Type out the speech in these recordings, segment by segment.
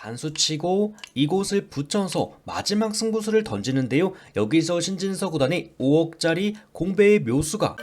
단수 치고 이곳을 붙여서 마지막 승부수를 던지는데요. 여기서 신진서 구단이 5억짜리 공배의 묘수가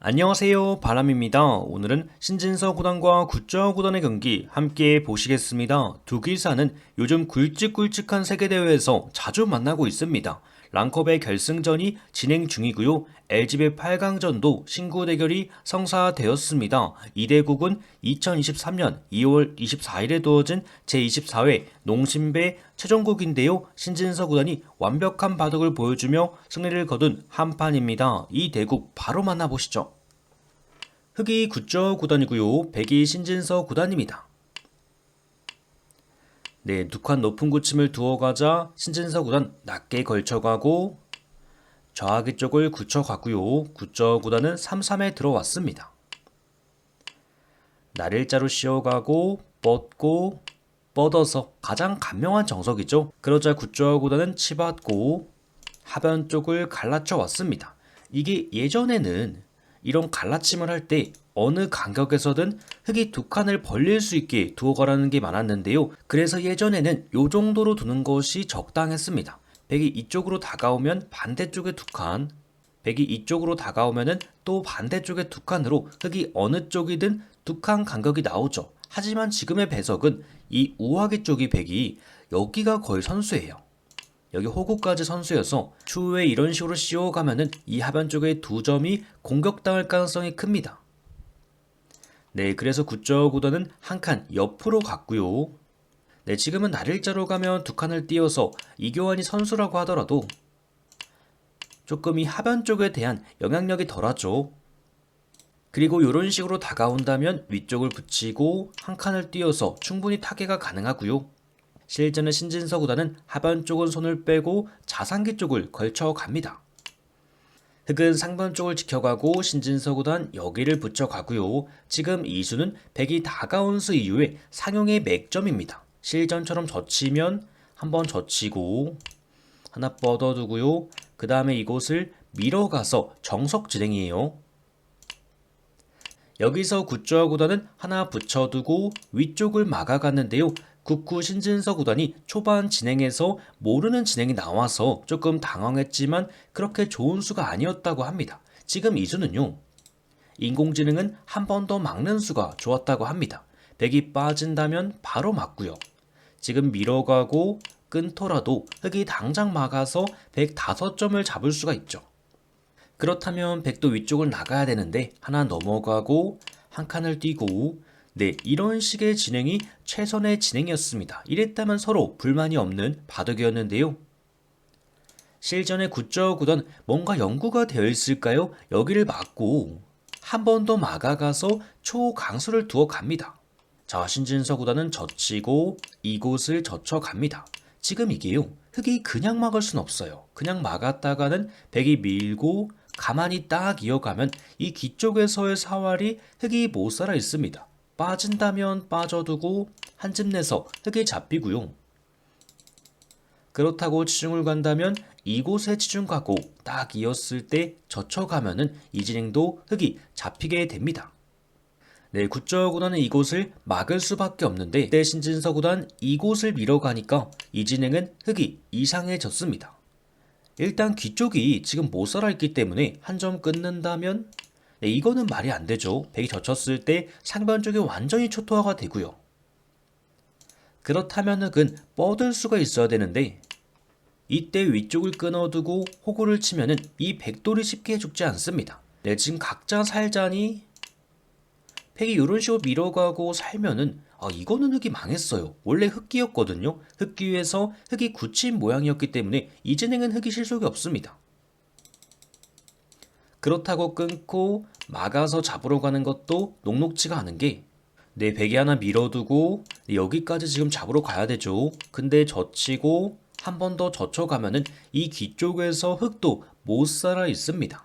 안녕하세요 바람입니다. 오늘은 신진서 구단과 구저 구단의 경기 함께 보시겠습니다. 두 기사는 요즘 굵직굵직한 세계대회에서 자주 만나고 있습니다. 랑컵의 결승전이 진행 중이고요. LG배 8강전도 신구 대결이 성사되었습니다. 이 대국은 2023년 2월 24일에 두어진 제24회 농심배 최종국인데요. 신진서 구단이 완벽한 바둑을 보여주며 승리를 거둔 한판입니다. 이 대국 바로 만나보시죠. 흑이 구저 구단이고요. 백이 신진서 구단입니다. 네, 두칸 높은 구침을 두어 가자 신진서 구단 낮게 걸쳐 가고 좌하기 쪽을 굳혀가고요. 구저 구단은 3-3에 들어왔습니다. 날일자로 씌워가고 뻗고 뻗어서 가장 간명한 정석이죠. 그러자 구저 구단은 치받고 하변 쪽을 갈라쳐 왔습니다. 이게 예전에는 이런 갈라침을 할 때 어느 간격에서든 흙이 두 칸을 벌릴 수 있게 두어 가라는 게 많았는데요. 그래서 예전에는 요 정도로 두는 것이 적당했습니다. 백이 이쪽으로 다가오면 반대쪽에 두 칸, 백이 이쪽으로 다가오면은 또 반대쪽에 두 칸으로 흙이 어느 쪽이든 두 칸 간격이 나오죠. 하지만 지금의 배석은 이 우하기 쪽이 백이 여기가 거의 선수예요. 여기 호구까지 선수여서 추후에 이런 식으로 씌워가면은 이 하변 쪽의 두 점이 공격당할 가능성이 큽니다. 네, 그래서 구저 구단은 한칸 옆으로 갔고요. 네, 지금은 날일자로 가면 두 칸을 띄어서 이교환이 선수라고 하더라도 조금 이 하변 쪽에 대한 영향력이 덜하죠. 그리고 이런 식으로 다가온다면 위쪽을 붙이고 한 칸을 띄어서 충분히 타개가 가능하고요. 실제는 신진서 구단은 하반 쪽은 손을 빼고 자상기 쪽을 걸쳐 갑니다. 흑은 상반 쪽을 지켜가고 신진서 구단 여기를 붙여가고요. 지금 이수는 백이 다가온 수 이후에 상용의 맥점입니다. 실전처럼 젖히면 한번 젖히고 하나 뻗어두고요. 그 다음에 이곳을 밀어가서 정석 진행이에요. 여기서 구단은 하나 붙여두고 위쪽을 막아갔는데요. 국구 신진서 구단이 초반 진행에서 모르는 진행이 나와서 조금 당황했지만 그렇게 좋은 수가 아니었다고 합니다. 지금 이 수는요. 인공지능은 한 번 더 막는 수가 좋았다고 합니다. 백이 빠진다면 바로 막고요. 지금 밀어가고 끊더라도 흑이 당장 막아서 105점을 잡을 수가 있죠. 그렇다면 백도 위쪽을 나가야 되는데 하나 넘어가고 한 칸을 뛰고 네 이런 식의 진행이 최선의 진행이었습니다. 이랬다면 서로 불만이 없는 바둑이었는데요. 실전에 굳저 구던 뭔가 연구가 되어 있을까요? 여기를 막고 한 번 더 막아가서 초강수를 두어 갑니다. 자 신진서 구단은 젖히고 이곳을 젖혀갑니다. 지금 이게요. 흑이 그냥 막을 순 없어요. 그냥 막았다가는 백이 밀고 가만히 딱 이어가면 이 뒤쪽에서의 사활이 흙이 못 살아 있습니다. 빠진다면 빠져두고 한 집 내서 흙이 잡히고요. 그렇다고 치중을 간다면 이곳에 치중 가고 딱 이었을 때 젖혀가면은 이 진행도 흙이 잡히게 됩니다. 네, 구저 구단은 이곳을 막을 수밖에 없는데 때 신진서 구단 이곳을 밀어가니까 이 진행은 흙이 이상해졌습니다. 일단 귀쪽이 지금 못 살아있기 때문에 한 점 끊는다면 네, 이거는 말이 안 되죠. 백이 젖혔을 때 상변 쪽이 완전히 초토화가 되고요. 그렇다면 흑은 뻗을 수가 있어야 되는데 이때 위쪽을 끊어두고 호구를 치면은 이 백돌이 쉽게 죽지 않습니다. 네, 지금 각자 살자니 백이 이런 식으로 밀어가고 살면은 아 이거는 흙이 망했어요. 원래 흙기였거든요. 흙기에서 흙이 굳힌 모양이었기 때문에 이 진행은 흙이 실속이 없습니다. 그렇다고 끊고 막아서 잡으러 가는 것도 녹록지가 않은 게 내 베개 하나 밀어두고 여기까지 지금 잡으러 가야 되죠. 근데 젖히고 한 번 더 젖혀가면은 이 뒤쪽에서 흙도 못 살아 있습니다.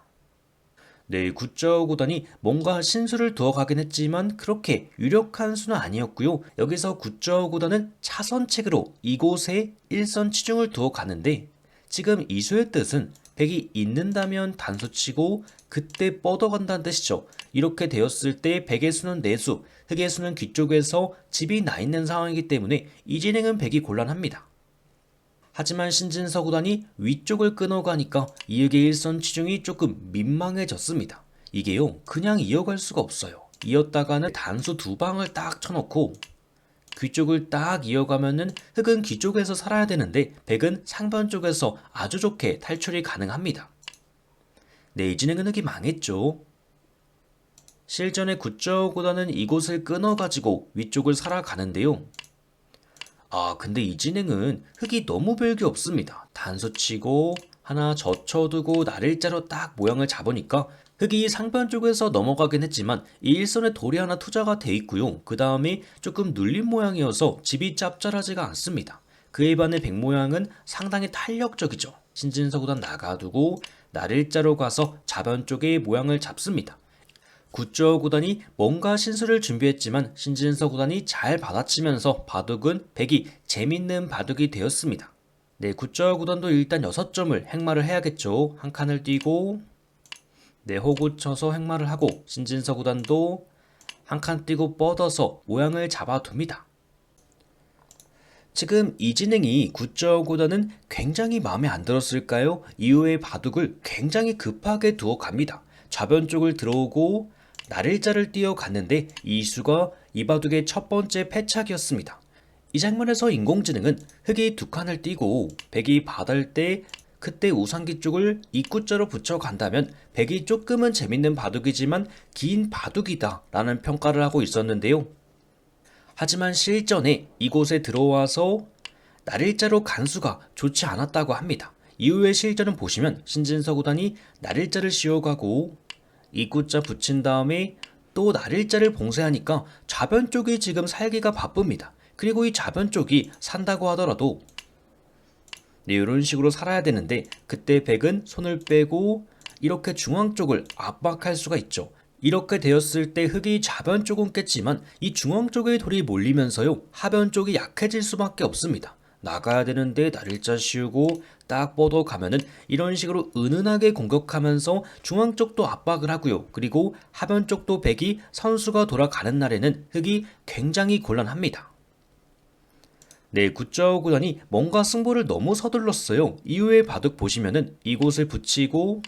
네, 구저 구단이 뭔가 신수를 두어 가긴 했지만 그렇게 유력한 수는 아니었고요. 여기서 구저 구단은 차선책으로 이곳에 일선 치중을 두어 가는데 지금 이수의 뜻은 백이 있는다면 단수 치고 그때 뻗어간다는 뜻이죠. 이렇게 되었을 때 백의 수는 내수, 흑의 수는 귀 쪽에서 집이 나 있는 상황이기 때문에 이 진행은 백이 곤란합니다. 하지만 신진서 구단이 위쪽을 끊어가니까 이흑의 일선 치중이 조금 민망해졌습니다. 이게요, 그냥 이어갈 수가 없어요. 이었다가는 단수 두 방을 딱 쳐놓고 귀 쪽을 딱 이어가면은 흑은 귀 쪽에서 살아야 되는데 백은 상변 쪽에서 아주 좋게 탈출이 가능합니다. 네, 이 진행은 흑이 망했죠. 실전에 굿저보다는 이곳을 끊어가지고 위쪽을 살아가는데요. 아, 근데 이 진행은 흑이 너무 별게 없습니다. 단수 치고 하나 젖혀두고 날일자로 딱 모양을 잡으니까 흑이 상변 쪽에서 넘어가긴 했지만 이 일선에 돌이 하나 투자가 돼 있고요. 그 다음에 조금 눌린 모양이어서 집이 짭짤하지가 않습니다. 그에 반해 백 모양은 상당히 탄력적이죠. 신진서구단 나가두고 날일자로 가서 자변 쪽의 모양을 잡습니다. 구조 구단이 뭔가 신수를 준비했지만 신진서 구단이 잘 받아치면서 바둑은 백이 재밌는 바둑이 되었습니다. 네, 구조 구단도 일단 6점을 행마를 해야겠죠. 한 칸을 띄고 네, 호구 쳐서 행마를 하고 신진서 구단도 한칸 띄고 뻗어서 모양을 잡아둡니다. 지금 이 진행이 구조 구단은 굉장히 마음에 안 들었을까요? 이후에 바둑을 굉장히 급하게 두어 갑니다. 좌변 쪽을 들어오고 날일자를 띄어 갔는데 이수가 이 바둑의 첫 번째 패착이었습니다. 이 장면에서 인공지능은 흑이 두 칸을 띄고 백이 받을 때 그때 우상기 쪽을 입구자로 붙여간다면 백이 조금은 재밌는 바둑이지만 긴 바둑이다 라는 평가를 하고 있었는데요. 하지만 실전에 이곳에 들어와서 날일자로 간수가 좋지 않았다고 합니다. 이후의 실전은 보시면 신진서 구단이 날일자를 씌워가고 입구자 붙인 다음에 또 날일자를 봉쇄하니까 좌변 쪽이 지금 살기가 바쁩니다. 그리고 이 좌변 쪽이 산다고 하더라도 네, 이런 식으로 살아야 되는데 그때 백은 손을 빼고 이렇게 중앙 쪽을 압박할 수가 있죠. 이렇게 되었을 때 흑이 좌변 쪽은 깼지만 이 중앙 쪽의 돌이 몰리면서요 하변 쪽이 약해질 수밖에 없습니다. 나가야 되는데 날일자 씌우고 딱 뻗어 가면은 이런 식으로 은은하게 공격하면서 중앙 쪽도 압박을 하고요. 그리고 하변 쪽도 백이 선수가 돌아가는 날에는 흑이 굉장히 곤란합니다. 네, 굿자오 구단이 뭔가 승부를 너무 서둘렀어요. 이후에 바둑 보시면은 이곳을 붙이고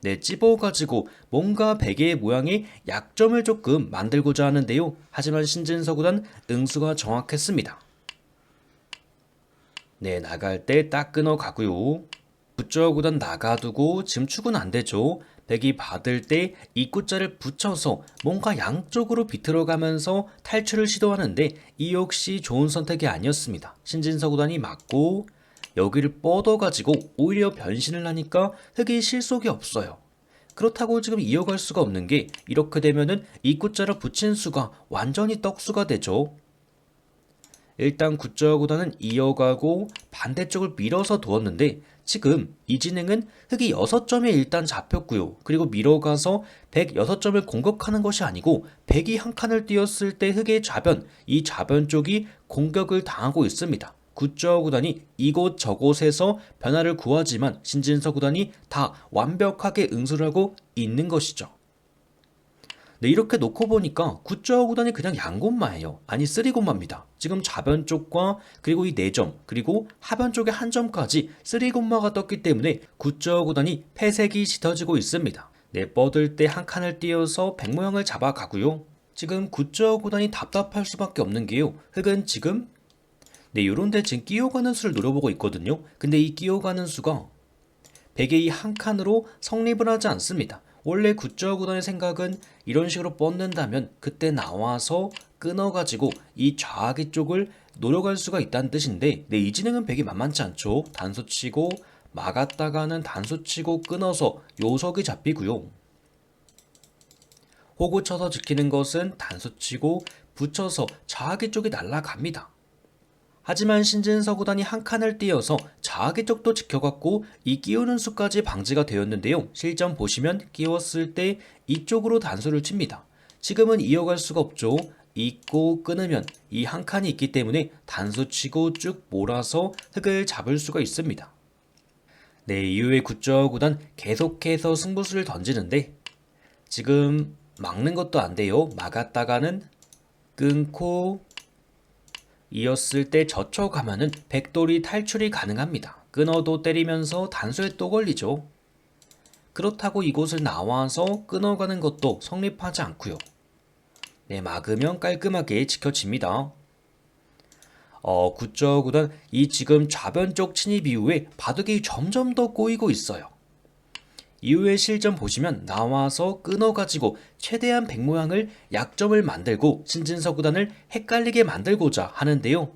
네, 찝어가지고 뭔가 베개의 모양의 약점을 조금 만들고자 하는데요. 하지만 신진서 구단 응수가 정확했습니다. 네, 나갈 때 딱 끊어 가고요. 굿자오 구단 나가두고 지금 축은 안 되죠. 백이 받을 때 입구자를 붙여서 뭔가 양쪽으로 비틀어 가면서 탈출을 시도하는데 이 역시 좋은 선택이 아니었습니다. 신진서 구단이 맞고 여기를 뻗어가지고 오히려 변신을 하니까 흑이 실속이 없어요. 그렇다고 지금 이어갈 수가 없는 게 이렇게 되면은 입구자를 붙인 수가 완전히 떡수가 되죠. 일단 굿자구단은 이어가고 반대쪽을 밀어서 두었는데 지금 이 진행은 흑이 6점에 일단 잡혔고요. 그리고 밀어가서 106점을 공격하는 것이 아니고 100이 한 칸을 띄었을 때 흑의 좌변, 이 좌변 쪽이 공격을 당하고 있습니다. 굿저 구단이 이곳 저곳에서 변화를 구하지만 신진서 구단이 다 완벽하게 응수를 하고 있는 것이죠. 네, 이렇게 놓고 보니까 굿저 구단이 그냥 양곳마예요. 아니 쓰리곳마입니다. 지금 좌변 쪽과 그리고 이 4점 그리고 하변 쪽에 한 점까지 쓰리곳마가 떴기 때문에 굿저 구단이 패색이 짙어지고 있습니다. 네, 뻗을 때 한 칸을 띄어서 백 모양을 잡아가고요. 지금 굿저 구단이 답답할 수밖에 없는 게요. 흑은 지금 네, 요런데 지금 끼어가는 수를 노려보고 있거든요. 근데 이 끼어가는 수가 베개 이한 칸으로 성립을 하지 않습니다. 원래 굿저 구단의 생각은 이런 식으로 뻗는다면 그때 나와서 끊어가지고 이 좌하기 쪽을 노려갈 수가 있다는 뜻인데 네, 이 진행은 백이 만만치 않죠. 단수 치고 막았다가는 단수 치고 끊어서 요석이 잡히고요. 호구 쳐서 지키는 것은 단수 치고 붙여서 좌하기 쪽이 날아갑니다. 하지만 신진서 구단이 한 칸을 띄어서 자하기 쪽도 지켜갔고 이 끼우는 수까지 방지가 되었는데요. 실전 보시면 끼웠을 때 이쪽으로 단수를 칩니다. 지금은 이어갈 수가 없죠. 잊고 끊으면 이 한 칸이 있기 때문에 단수 치고 쭉 몰아서 흙을 잡을 수가 있습니다. 네, 이후에 굿저 구단 계속해서 승부수를 던지는데 지금 막는 것도 안 돼요. 막았다가는 끊고 이었을 때 젖혀가면은 백돌이 탈출이 가능합니다. 끊어도 때리면서 단수에 또 걸리죠. 그렇다고 이곳을 나와서 끊어가는 것도 성립하지 않고요. 네, 막으면 깔끔하게 지켜집니다. 어, 굿저 구단 이 지금 좌변 쪽 침입 이후에 바둑이 점점 더 꼬이고 있어요. 이후에 실전 보시면 나와서 끊어가지고 최대한 백 모양을 약점을 만들고 신진서 구단을 헷갈리게 만들고자 하는데요.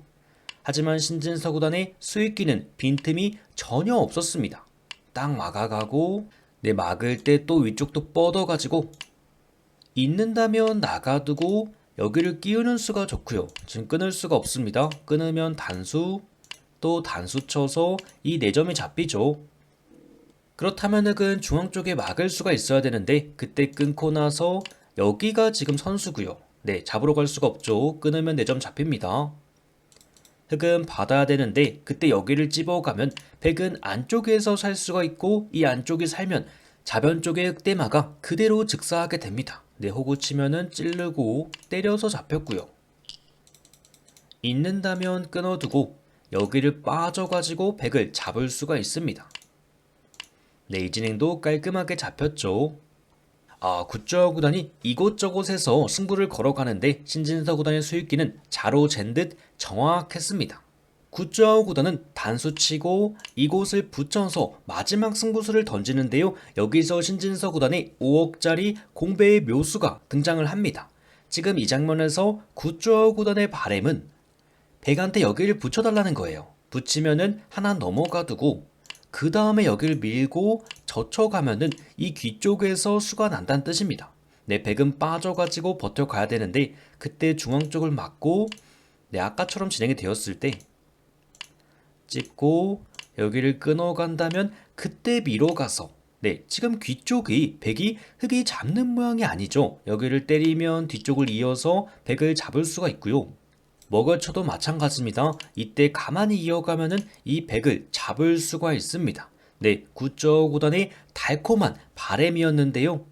하지만 신진서 구단의 수익기는 빈틈이 전혀 없었습니다. 딱 막아가고 내 막을 때 또 위쪽도 뻗어가지고 있는다면 나가두고 여기를 끼우는 수가 좋고요. 지금 끊을 수가 없습니다. 끊으면 단수 또 단수 쳐서 이 4점이 잡히죠. 그렇다면은 그 중앙 쪽에 막을 수가 있어야 되는데 그때 끊고 나서 여기가 지금 선수고요. 네, 잡으러 갈 수가 없죠. 끊으면 4점 잡힙니다. 흑은 받아야 되는데 그때 여기를 찝어가면 백은 안쪽에서 살 수가 있고 이 안쪽이 살면 자변 쪽의 흑대마가 그대로 즉사하게 됩니다. 네, 호구 치면은 찌르고 때려서 잡혔고요. 있는다면 끊어두고 여기를 빠져가지고 백을 잡을 수가 있습니다. 네, 이 진행도 깔끔하게 잡혔죠. 아, 굿저 구단이 이곳저곳에서 승부를 걸어가는데 신진서 구단의 수익기는 자로 잰 듯 정확했습니다. 굿저 구단은 단수 치고 이곳을 붙여서 마지막 승부수를 던지는데요. 여기서 신진서 구단의 5억짜리 공배의 묘수가 등장을 합니다. 지금 이 장면에서 굿저 구단의 바램은 백한테 여기를 붙여달라는 거예요. 붙이면은 하나 넘어가두고 그 다음에 여기를 밀고 젖혀가면은 이 귀 쪽에서 수가 난다는 뜻입니다. 내 백은 빠져가지고 버텨가야 되는데 그때 중앙 쪽을 막고 내 아까처럼 진행이 되었을 때 찍고 여기를 끊어간다면 그때 밀어가서 네 지금 귀 쪽이 백이 흙이 잡는 모양이 아니죠. 여기를 때리면 뒤쪽을 이어서 백을 잡을 수가 있고요. 먹어쳐도 마찬가지입니다. 이때 가만히 이어가면은 이 백을 잡을 수가 있습니다. 네, 구저 구단의 달콤한 바램이었는데요.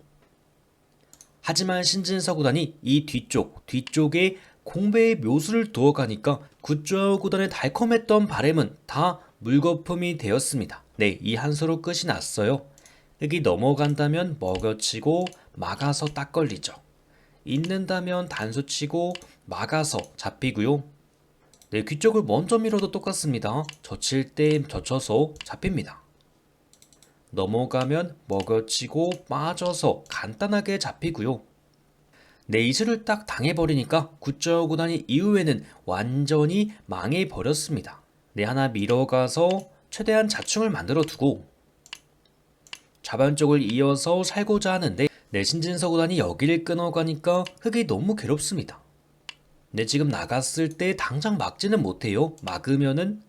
하지만 신진서 구단이 이 뒤쪽, 뒤쪽에 공배의 묘수를 두어가니까 구저 구단의 달콤했던 바램은 다 물거품이 되었습니다. 네, 이 한 수로 끝이 났어요. 흙이 넘어간다면 먹여치고 막아서 딱 걸리죠. 있는다면 단수 치고 막아서 잡히고요. 네, 귀 쪽을 먼저 밀어도 똑같습니다. 젖힐 때 젖혀서 잡힙니다. 넘어가면 먹어치고 빠져서 간단하게 잡히고요. 네, 이수를 딱 당해버리니까 구저 구단이 이후에는 완전히 망해버렸습니다. 네, 하나 밀어가서 최대한 자충을 만들어 두고 좌변 쪽을 이어서 살고자 하는데 네, 신진서 구단이 여기를 끊어가니까 흙이 너무 괴롭습니다. 네, 지금 나갔을 때 당장 막지는 못해요. 막으면은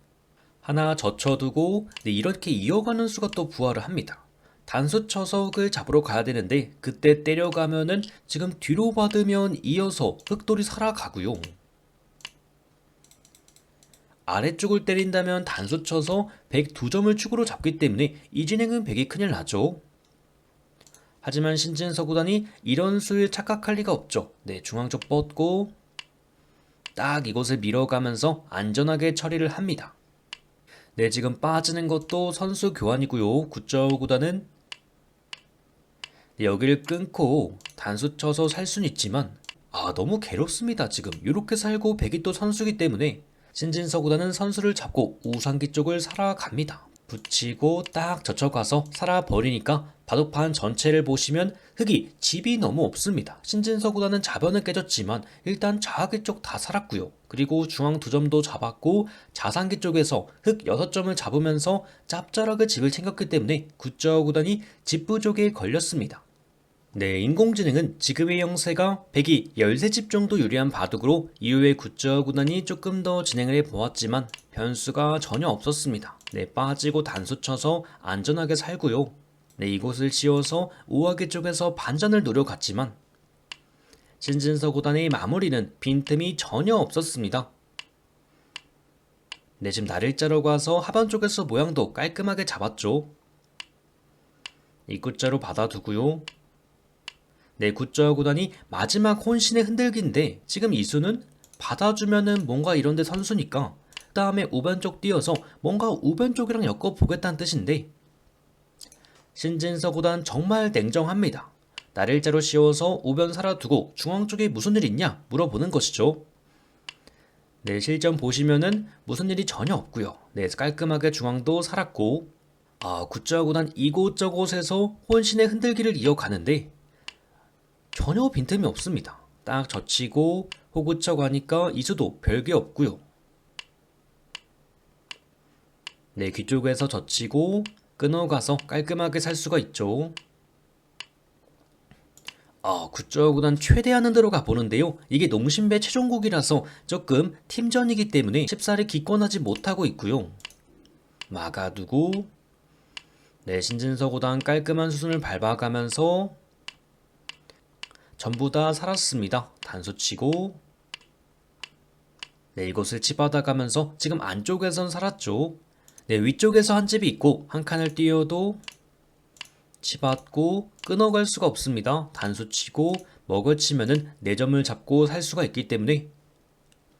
하나 젖혀두고 네, 이렇게 이어가는 수가 또 부활을 합니다. 단수 쳐서 흙을 잡으러 가야 되는데 그때 때려가면은 지금 뒤로 받으면 이어서 흙돌이 살아가고요. 아래쪽을 때린다면 단수 쳐서 102점을 축으로 잡기 때문에 이 진행은 100이 큰일 나죠. 하지만 신진서 구단이 이런 수에 착각할 리가 없죠. 네, 중앙 쪽 뻗고 딱 이곳을 밀어가면서 안전하게 처리를 합니다. 네, 지금 빠지는 것도 선수 교환이고요. 굿저 구단은 네, 여기를 끊고 단수 쳐서 살 수는 있지만 아 너무 괴롭습니다 지금 이렇게 살고 백이 또 선수기 때문에 신진서 구단은 선수를 잡고 우상기 쪽을 살아갑니다. 붙이고 딱 젖혀가서 살아버리니까 바둑판 전체를 보시면 흙이 집이 너무 없습니다. 신진서 구단은 자변은 깨졌지만 일단 좌하기 쪽 다 살았고요. 그리고 중앙 두 점도 잡았고 자상기 쪽에서 흙 6점을 잡으면서 짭짤하게 집을 챙겼기 때문에 구저 구단이 집 부족에 걸렸습니다. 네, 인공지능은 지금의 형세가 100이 13집 정도 유리한 바둑으로 이후에 구저 구단이 조금 더 진행을 해보았지만 변수가 전혀 없었습니다. 네, 빠지고 단수 쳐서 안전하게 살고요. 네, 이곳을 지어서 우아기 쪽에서 반전을 노려갔지만 신진서 구단의 마무리는 빈틈이 전혀 없었습니다. 네, 지금 나를 자러 가서 하반 쪽에서 모양도 깔끔하게 잡았죠. 이 굿자로 받아두고요. 네, 굿자 구단이 마지막 혼신의 흔들기인데 지금 이수는 받아주면은 뭔가 이런데 선수니까 그 다음에 우변 쪽 띄어서 뭔가 우변 쪽이랑 엮어보겠다는 뜻인데 신진서 구단 정말 냉정합니다. 날 일자로 씌워서 우변 살아두고 중앙 쪽에 무슨 일 있냐 물어보는 것이죠. 네, 실전 보시면은 무슨 일이 전혀 없고요. 네, 깔끔하게 중앙도 살았고 아, 굿자 구단 이곳저곳에서 혼신의 흔들기를 이어가는데 전혀 빈틈이 없습니다. 딱 젖히고 호구쳐 가니까 이수도 별게 없고요. 네, 귀 쪽에서 젖히고 끊어가서 깔끔하게 살 수가 있죠. 아, 굿저구단 최대한 흔들어 가 보는데요. 이게 농심배 최종국이라서 조금 팀전이기 때문에 쉽사리 기권하지 못하고 있고요. 막아두고 네, 신진서 구단 깔끔한 수순을 밟아가면서 전부 다 살았습니다. 단수 치고 네, 이곳을 치받아가면서 지금 안쪽에선 살았죠. 네, 위쪽에서 한 집이 있고 한 칸을 띄어도 치받고 끊어갈 수가 없습니다. 단수 치고 먹을 치면은 4점을 잡고 살 수가 있기 때문에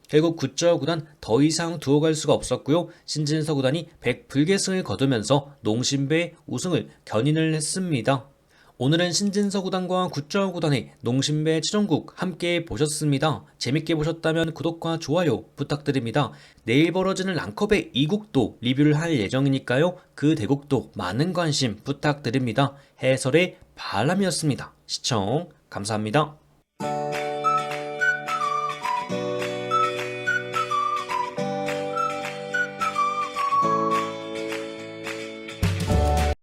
결국 굿저 구단 더 이상 두어 갈 수가 없었고요. 신진서 구단이 100불계승을 거두면서 농심배 우승을 견인을 했습니다. 오늘은 신진서 구단과 굿저 구단의 농심배 최종국 함께 보셨습니다. 재밌게 보셨다면 구독과 좋아요 부탁드립니다. 내일 벌어지는 랑컵의 2국도 리뷰를 할 예정이니까요. 그 대국도 많은 관심 부탁드립니다. 해설의 바람이었습니다. 시청 감사합니다.